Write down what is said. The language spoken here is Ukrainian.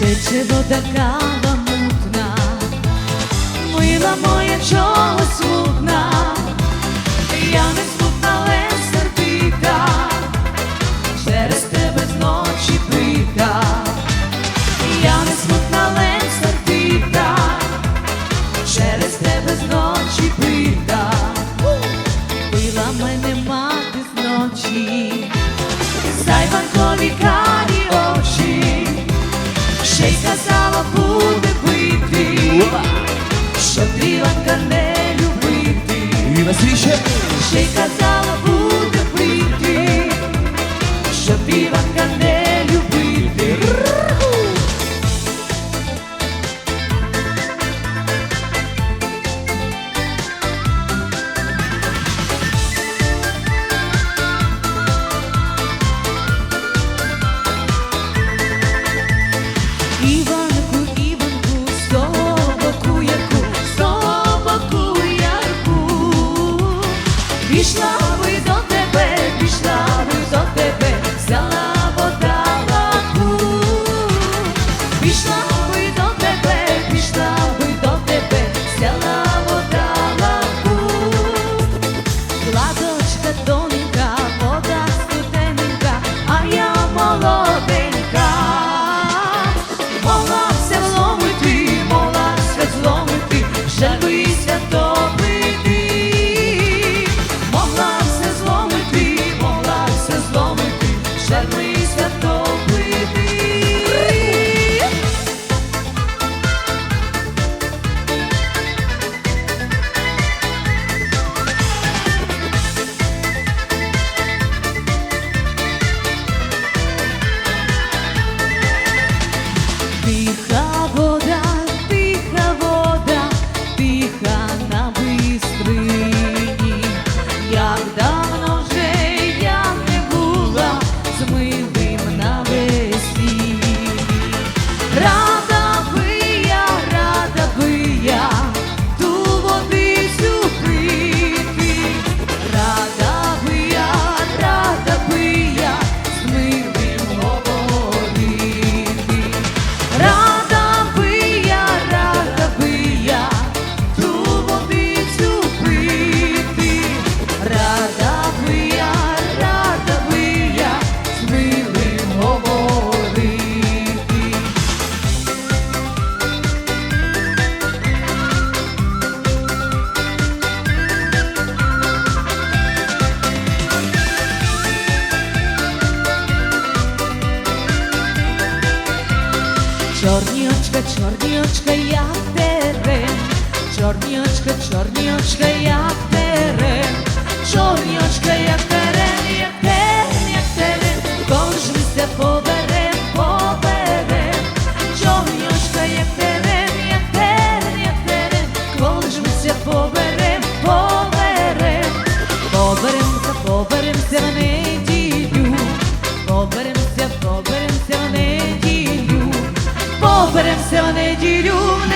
тече вода кава мутна, мила моя чого смутна, я не смутна, але сердита, через тебе зночі пита, я не смутна, але сердита, через тебе зночі пита, била мене мати зночі, зайванкові карі. на свіче. Шика за Czornioczka, czornioczka, ja w teren Czornioczka, czornioczka, ja w teren Оперемся в неділю.